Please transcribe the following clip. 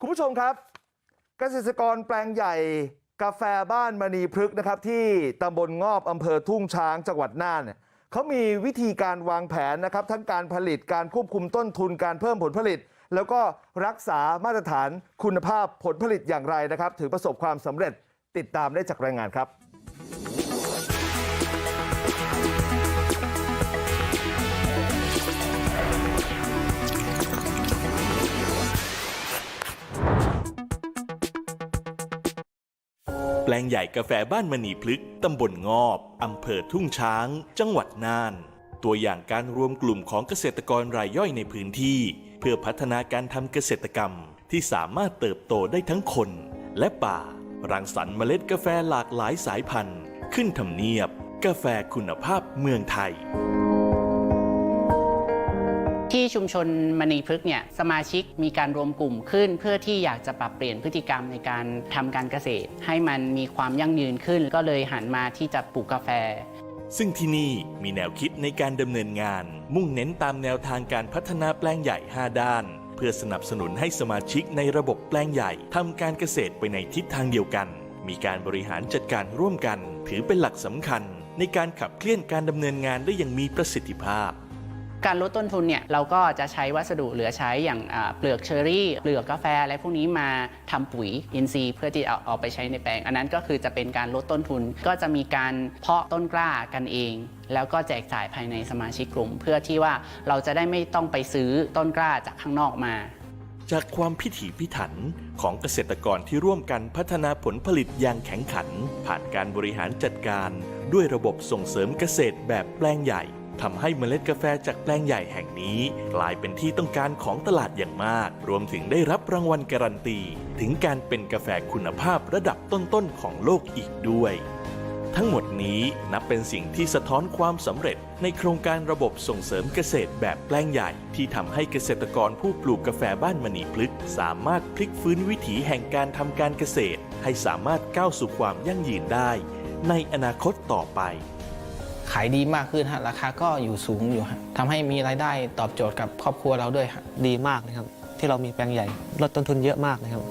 คุณผู้ชมครับเกษตรกรแปลงใหญ่กาแฟบ้านมณีพฤกษ์นะครับที่ตำบลงอบอำเภอทุ่งช้างจังหวัดน่านเนี่ยเขามีวิธีการวางแผนนะครับทั้งการผลิตการควบคุมต้นทุนการเพิ่มผลผลิต แล้วก็รักษามาตรฐานคุณภาพผลผลิตอย่างไรนะครับ ถือประสบความสำเร็จติดตามได้จากรายงานครับ แปลงใหญ่กาแฟบ้านมณีพลึกตำบลงอบอำเภอทุ่งช้าง จังหวัดน่าน ตัวอย่างการรวมกลุ่มของเกษตรกรรายย่อยในพื้นที่ เพื่อพัฒนาการทำเกษตรกรรมที่สามารถเติบโตได้ทั้งคนและป่า รังสรรค์เมล็ดกาแฟหลากหลายสายพันธุ์ ขึ้นทำเนียบ กาแฟคุณภาพเมืองไทย ที่ชุมชนมณีพฤกษ์เนี่ยสมาชิกมีการรวมกลุ่มขึ้น เพื่อที่อยากจะปรับเปลี่ยนพฤติกรรมในการทำการเกษตร ให้มันมีความยั่งยืนขึ้น ก็เลยหันมาที่จะปลูกกาแฟ ซึ่งที่นี่มีแนวคิดในการดำเนินงาน มุ่งเน้นตามแนวทางการพัฒนาแปลงใหญ่ 5 ด้าน เพื่อสนับสนุนให้สมาชิกในระบบแปลงใหญ่ทำการเกษตรไปในทิศทางเดียวกัน มีการบริหารจัดการร่วมกัน ถือเป็นหลักสำคัญ ในการขับเคลื่อนการดำเนินงานได้อย่างมีประสิทธิภาพ การลดต้นทุนเนี่ยเราก็จะใช้วัสดุเหลือใช้อย่างเปลือกเชอรี่เปลือกกาแฟอะไรพวกนี้มาทำปุ๋ยอินทรีย์เพื่อที่เอาเอาไปใช้ในแปลง อันนั้นก็คือจะเป็นการลดต้นทุนก็จะมีการเพาะต้นกล้ากันเอง แล้วก็แจกจ่ายภายในสมาชิกกลุ่ม เพื่อที่ว่าเราจะได้ไม่ต้องไปซื้อต้นกล้าจากข้างนอกมา จากความพิถีพิถันของเกษตรกรที่ร่วมกันพัฒนาผลผลิตอย่างแข็งขัน ผ่านการบริหารจัดการ ด้วยระบบส่งเสริมเกษตรแบบแปลงใหญ่ ทำให้เมล็ดกาแฟจากแปลงใหญ่แห่งนี้ กลายเป็นที่ต้องการของตลาดอย่างมาก รวมถึงได้รับรางวัลการันตี ถึงการเป็นกาแฟคุณภาพระดับต้นๆของโลกอีกด้วยทั้งหมดนี้นับเป็นสิ่งที่สะท้อนความสำเร็จ ในโครงการระบบส่งเสริมเกษตรแบบแปลงใหญ่ ที่ทำให้เกษตรกรผู้ปลูกกาแฟบ้านมณีพลึก สามารถพลิกฟื้นวิถีแห่งการทำการเกษตร ให้สามารถก้าวสู่ความยั่งยืนได้ ในอนาคตต่อไป ขายดีมากขึ้นฮะราคาก็อยู่สูงอยู่ฮะทำให้มีรายได้ตอบโจทย์กับครอบครัวเราด้วยฮะดีมากเลยครับ ที่เรามีแปลงใหญ่ลดต้นทุนเยอะมากเลยครับ